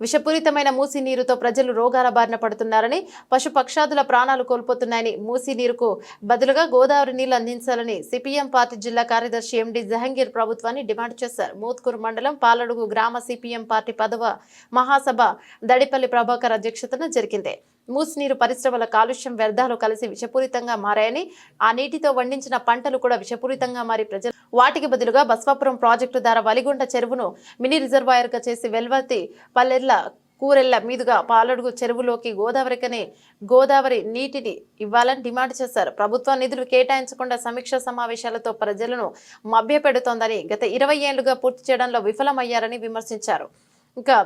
విషపూరితమైన మూసి నీరుతో ప్రజలు రోగాల బారిన పడుతున్నారని పశు పక్షాదుల ప్రాణాలు కోల్పోతున్నాయని మూసి నీరుకు బదులుగా గోదావరి నీళ్ళు అందించాలని సిపిఎం పార్టీ జిల్లా కార్యదర్శి ఎండి జహంగీర్ ప్రభుత్వాన్ని డిమాండ్ చేశారు. మూత్కూరు మండలం పాలడుగు గ్రామ సిపిఎం పార్టీ పదవ మహాసభ దడిపల్లి ప్రభాకర్ అధ్యక్షతన జరిగింది. మూసినీరు పరిశ్రమల కాలుష్యం వ్యర్థాలు కలిసి విషపూరితంగా మారాయని ఆ నీటితో వండించిన పంటలు కూడా విషపూరితంగా మారి ప్రజలు వాటికి బదులుగా బస్వాపురం ప్రాజెక్టు ద్వారా వలిగొండ చెరువును మినీ రిజర్వాయర్గా చేసి వెల్వర్తి పల్లెర్ల కూరెళ్ళ మీదుగా పాలడుగు చెరువులోకి గోదావరికనే గోదావరి నీటిని ఇవ్వాలని డిమాండ్ చేశారు. ప్రభుత్వ నిధులు కేటాయించకుండా సమీక్ష సమావేశాలతో ప్రజలను మభ్యపెడుతోందని గత ఇరవై ఏళ్ళుగా పూర్తి చేయడంలో విఫలమయ్యారని విమర్శించారు. ఇంకా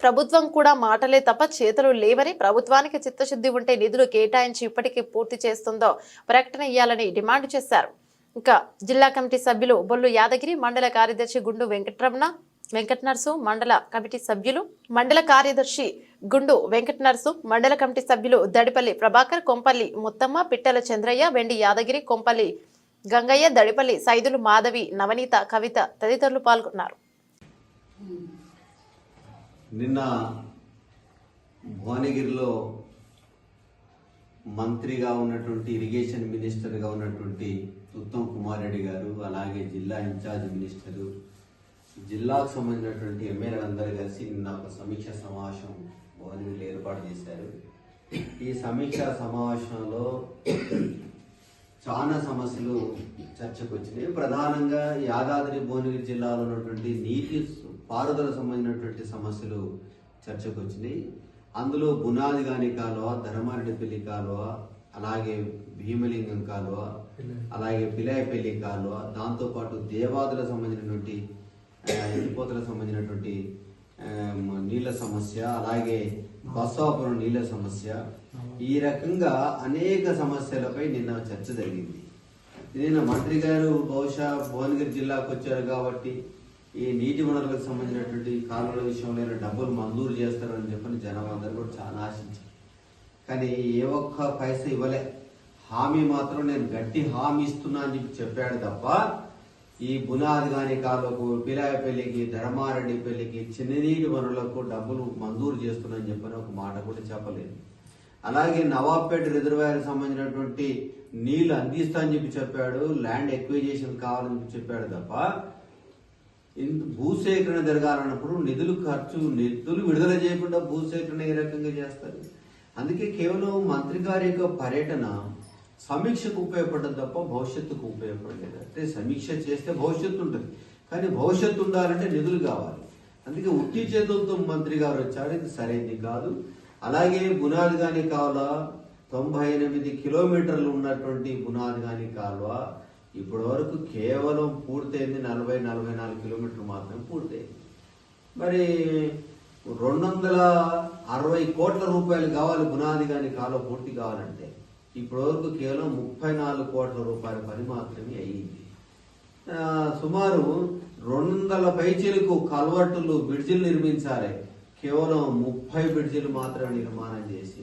ప్రభుత్వం కూడా మాటలే తప్ప చేతులు లేవని ప్రభుత్వానికి చిత్తశుద్ధి ఉంటే నిధులు కేటాయించి ఇప్పటికీ పూర్తి చేస్తుందో ప్రకటన ఇవ్వాలని డిమాండ్ చేశారు. ఇంకా జిల్లా కమిటీ సభ్యులు బొల్లు యాదగిరి మండల కార్యదర్శి గుండు వెంకటరమణ వెంకట నర్సు మండల కమిటీ సభ్యులు మండల కార్యదర్శి గుండు వెంకట నర్సు మండల కమిటీ సభ్యులు దడిపల్లి ప్రభాకర్ కొంపల్లి ముత్తమ్మ పిట్టల చంద్రయ్య వెండి యాదగిరి కొంపల్లి గంగయ్య దడిపల్లి సైదులు మాధవి నవనీత కవిత తదితరులు పాల్గొన్నారు. నిన్న భువనగిరిలో మంత్రిగా ఉన్నటువంటి ఇరిగేషన్ మినిస్టర్గా ఉన్నటువంటి ఉత్తమ్ కుమార్ రెడ్డి గారు అలాగే జిల్లా ఇన్ఛార్జ్ మినిస్టరు జిల్లాకు సంబంధించినటువంటి ఎమ్మెల్యేలందరూ కలిసి నిన్న ఒక సమీక్ష సమావేశం భువనగిరిలో ఏర్పాటు చేశారు. ఈ సమీక్ష సమావేశంలో చాలా సమస్యలు చర్చకు వచ్చినాయి. ప్రధానంగా యాదాద్రి భువనగిరి జిల్లాలో ఉన్నటువంటి నీటి పారుదల సంబంధించినటువంటి సమస్యలు చర్చకు వచ్చినాయి. అందులో బునాది గాని కాలువ ధర్మారెడ్డిపల్లి కాలువ అలాగే భీమలింగం కాలువ అలాగే పిలాయపల్లి కాలువ దాంతోపాటు దేవాదుల సంబంధించినటువంటి ఆ, సంబంధించినటువంటి ఆ, నీళ్ళ సమస్య అలాగే బస్వాపురం నీళ్ళ సమస్య. ఈ రకంగా అనేక సమస్యలపై నిన్న చర్చ జరిగింది. నిన్న మంత్రి గారు బహుశా భువనగిరి జిల్లాకు వచ్చారు కాబట్టి ఈ నీటి వనరులకు సంబంధించినటువంటి కాలువల విషయంలో డబ్బులు మంజూరు చేస్తారని చెప్పని జనం అందరూ కూడా చాలా ఆశించారు. కానీ ఏ ఒక్క పైస ఇవ్వలే. హామీ మాత్రం నేను గట్టి హామీ ఇస్తున్నా అని చెప్పి చెప్పాడు తప్ప ఈ బునాది కాని కాలువకు పిలాయపల్లికి ధర్మారెడ్డి పెళ్ళికి చిన్ననీటి వనరులకు డబ్బులు మంజూరు చేస్తున్నా అని చెప్పని ఒక మాట కూడా చెప్పలేదు. అలాగే నవాబ్పేట రిజర్వాయర్ సంబంధించినటువంటి నీళ్ళు అందిస్తా అని చెప్పి చెప్పాడు ల్యాండ్ ఎక్విజేషన్ కావాలని చెప్పాడు తప్ప భూసేకరణ జరగాలన్నప్పుడు నిధులు ఖర్చు నిధులు విడుదల చేయకుండా భూసేకరణ ఏ రకంగా చేస్తారు? అందుకే కేవలం మంత్రి గారి యొక్క పర్యటన సమీక్షకు ఉపయోగపడదు తప్ప భవిష్యత్తుకు ఉపయోగపడలేదు. అంటే సమీక్ష చేస్తే భవిష్యత్తు ఉంటుంది. కానీ భవిష్యత్తు ఉండాలంటే నిధులు కావాలి. అందుకే ఉట్టి చేతులతో మంత్రి గారు వచ్చారు. ఇది సరైనది కాదు. అలాగే బునాది కానీ కావాలా? తొంభై ఎనిమిది కిలోమీటర్లు ఉన్నటువంటి బునాది కానీ కాలువ ఇప్పటి వరకు కేవలం పూర్తయింది నలభై నలభై నాలుగు కిలోమీటర్లు మాత్రమే పూర్తయింది. మరి రెండు వందల అరవై కోట్ల రూపాయలు కావాలి బునాది కానీ కాలం పూర్తి కావాలంటే ఇప్పటి వరకు కేవలం ముప్పై నాలుగు కోట్ల రూపాయల పని మాత్రమే అయ్యింది. సుమారు రెండు వందల పైచీలకు కల్వర్టులు బ్రిడ్జిలు నిర్మించాలి కేవలం ముప్పై బ్రిడ్జిలు మాత్రమే నిర్మాణం చేసి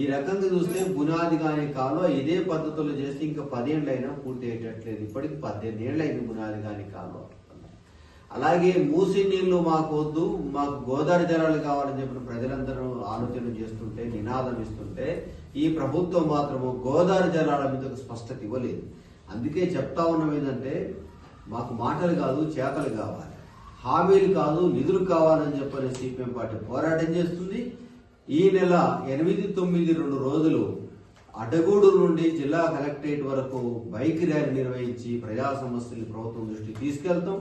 ఈ రకంగా చూస్తే బునాది కాని కాలో ఇదే పద్ధతిలో చేస్తే ఇంకా పదేళ్ళైనా పూర్తి అయ్యేటట్లేదు ఇప్పటికి పద్దెనిమిది ఏళ్ళు అయింది బునాది కాని కాలో అలాగే మూసి నీళ్ళు మాకు వద్దు మాకు గోదావరి జలాలు కావాలని చెప్పిన ప్రజలందరూ ఆలోచన చేస్తుంటే నినాదం ఇస్తుంటే ఈ ప్రభుత్వం మాత్రము గోదావరి జలాల మీద స్పష్టత ఇవ్వలేదు. అందుకే చెప్తా ఉన్నాం ఏంటంటే మాకు మాటలు కాదు చేతలు కావాలి. హామీలు కాదు నిధులు కావాలని చెప్పని సిపిఎం పార్టీ పోరాటం చేస్తుంది. ఈ నెల ఎనిమిది తొమ్మిది రెండు రోజులు అడగూడు నుండి జిల్లా కలెక్టరేట్ వరకు బైక్ ర్యాలీ నిర్వహించి ప్రజా సమస్యలు ప్రభుత్వం దృష్టికి తీసుకెళ్తాం.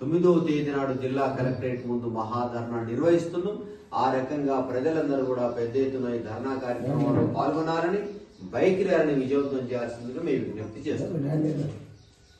తొమ్మిదవ తేదీ నాడు జిల్లా కలెక్టరేట్ ముందు మహాధర్నా నిర్వహిస్తున్నాం. ఆ రకంగా ప్రజలందరూ కూడా పెద్ద ఎత్తున ఈ ధర్నా కార్యక్రమంలో పాల్గొనాలని బైక్ ర్యాలీని విజయవంతం చేయాల్సిందిగా మేము విజ్ఞప్తి చేస్తున్నాం.